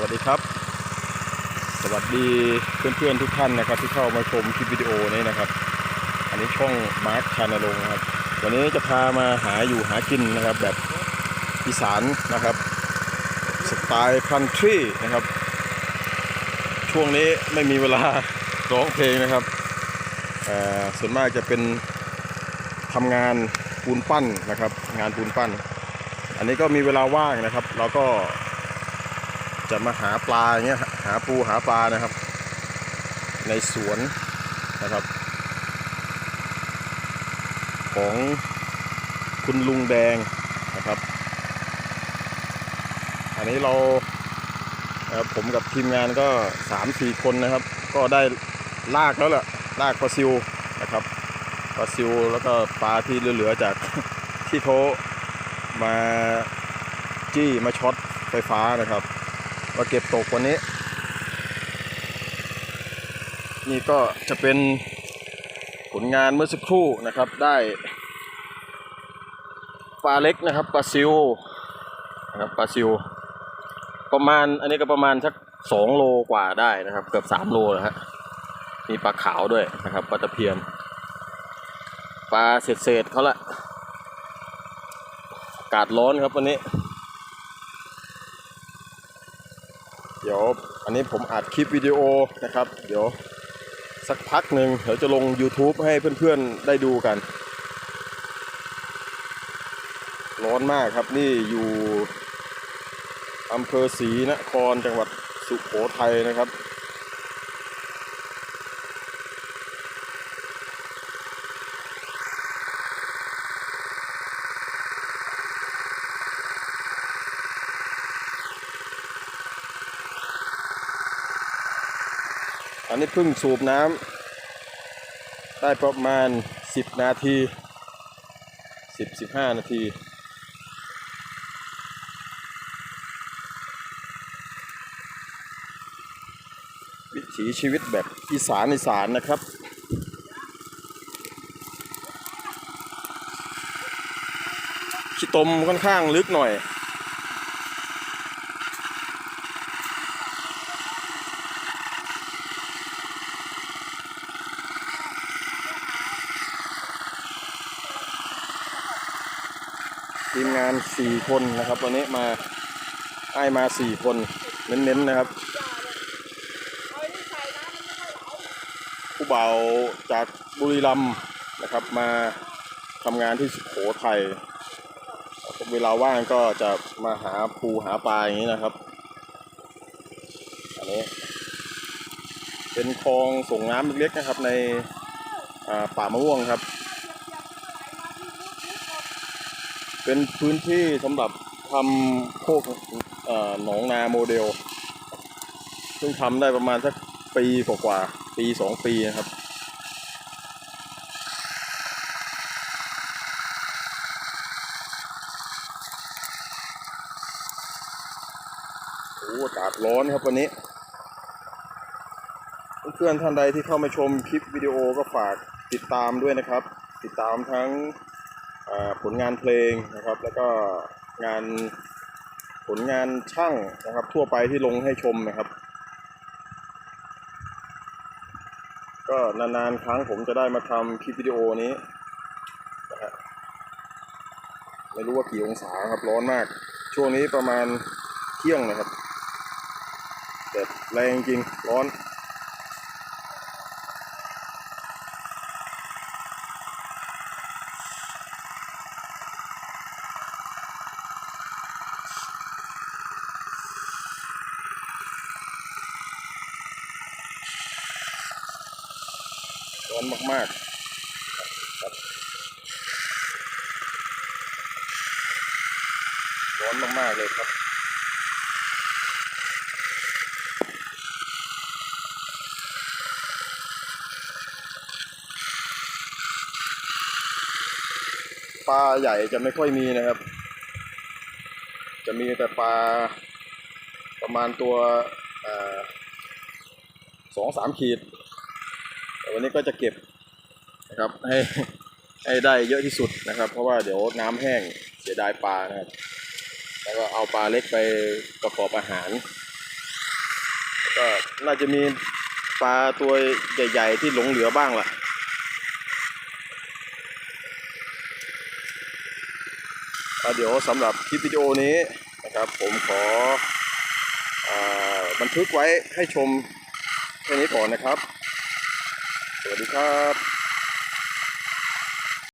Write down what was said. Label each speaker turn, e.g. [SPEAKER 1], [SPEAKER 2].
[SPEAKER 1] วัสดีครับ สวัสดีเพื่อนๆทุกท่านนะครับที่เข้ามาชมคลิปวิดีโอนี้นะครับ อันนี้ช่องมาร์คชานลงค์นะครับ วันนี้จะพามาหาอยู่หากินนะครับ แบบอีสานนะครับ สไตล์คันทรีนะครับ ช่วงนี้ไม่มีเวลาร้องเพลงนะครับส่วนมากจะเป็นทำงานปูนปั้นนะครับ งานปูนปั้น อันนี้ก็มีเวลาว่างนะครับ เราก็ จะมาหาปลาอย่างเงี้ยหาปูหาปลานะครับ ในสวนนะครับ ของคุณลุงแดงนะครับ อันนี้เราผมกับทีมงานก็สามสี่คนนะครับ ก็ได้ลากแล้วแหละลากปลาซิวนะครับปลาซิวแล้วก็ปลาที่เหลือๆจากที่เขามาจี้มาช็อตไฟฟ้านะครับ มาเก็บตกวันนี้ นี่ก็จะเป็นผลงานเมื่อสักครู่นะครับได้ปลาเล็กนะครับปลาซิวนะครับปลาซิว ประมาณอันนี้ก็ประมาณสักสองโลกว่าได้นะครับ เกือบสามโลนะฮะมีปลาขาวด้วยนะครับปลาตะเพียนปลาเศษๆเขาละอากาศร้อนครับวันนี้ เดี๋ยวอันนี้ผมอัดคลิปวิดีโอนะครับ เดี๋ยวสักพักหนึ่งเดี๋ยวจะลง YouTube ให้เพื่อนๆได้ดูกัน ร้อนมากครับนี่อยู่อำเภอศรีนครจังหวัดสุโขทัยนะครับ อันนี้เพิ่งสูบน้ำได้ประมาณ 10 นาที 10-15 นาทีวิถีชีวิตแบบอีสานอีสานนะครับ ขี้ตมค่อนข้างลึกหน่อย ทีมงาน 4 คนนะครับวันนี้มาไอ้ายมา 4 คนเน้นๆนะครับ ผู้เบาจากบุรีรัมย์นะครับมาทำงานที่สุโขทัยเวลาว่างก็จะมาหาปูหาปลาอย่างนี้นะครับ อันนี้ เป็นคลองส่งน้ำเล็กๆนะครับในป่ามะม่วงครับ เป็นพื้นที่สำหรับทำโคกหนองนาโมเดล ซึ่งทำได้ประมาณสักปีกว่าๆปีสองปีนะครับโอ้อากาศร้อนครับวันนี้เพื่อนท่านใดที่เข้ามาชมคลิปวิดีโอก็ฝากติดตามด้วยนะครับ ติดตามทั้ง ผลงานเพลงนะครับ แล้วก็งานผลงานช่างนะครับ ทั่วไปที่ลงให้ชมนะครับ ก็นานๆครั้งผมจะได้มาทำคลิปวิดีโอนี้นะฮะไม่รู้ว่ากี่องศาครับร้อนมาก ช่วงนี้ประมาณเที่ยงนะครับแต่แรงจริงร้อน ร้อนมากๆครับร้อนมากๆเลยครับปลาใหญ่จะไม่ค่อยมีนะครับ จะมีแต่ปลาประมาณตัวสองสามขีด วันนี้ก็จะเก็บนะครับให้ให้ได้เยอะที่สุดนะครับ เพราะว่าเดี๋ยวน้ำแห้งเสียดายปลานะครับ แล้วก็เอาปลาเล็กไปประกอบอาหาร ก็น่าจะมีปลาตัวใหญ่ๆที่หลงเหลือบ้างล่ะเดี๋ยวสำหรับคลิปวิดีโอนี้นะครับผมขออบันทึกไว้ให้ชมแค่นี้ก่อนนะครับ สวัสดีครับ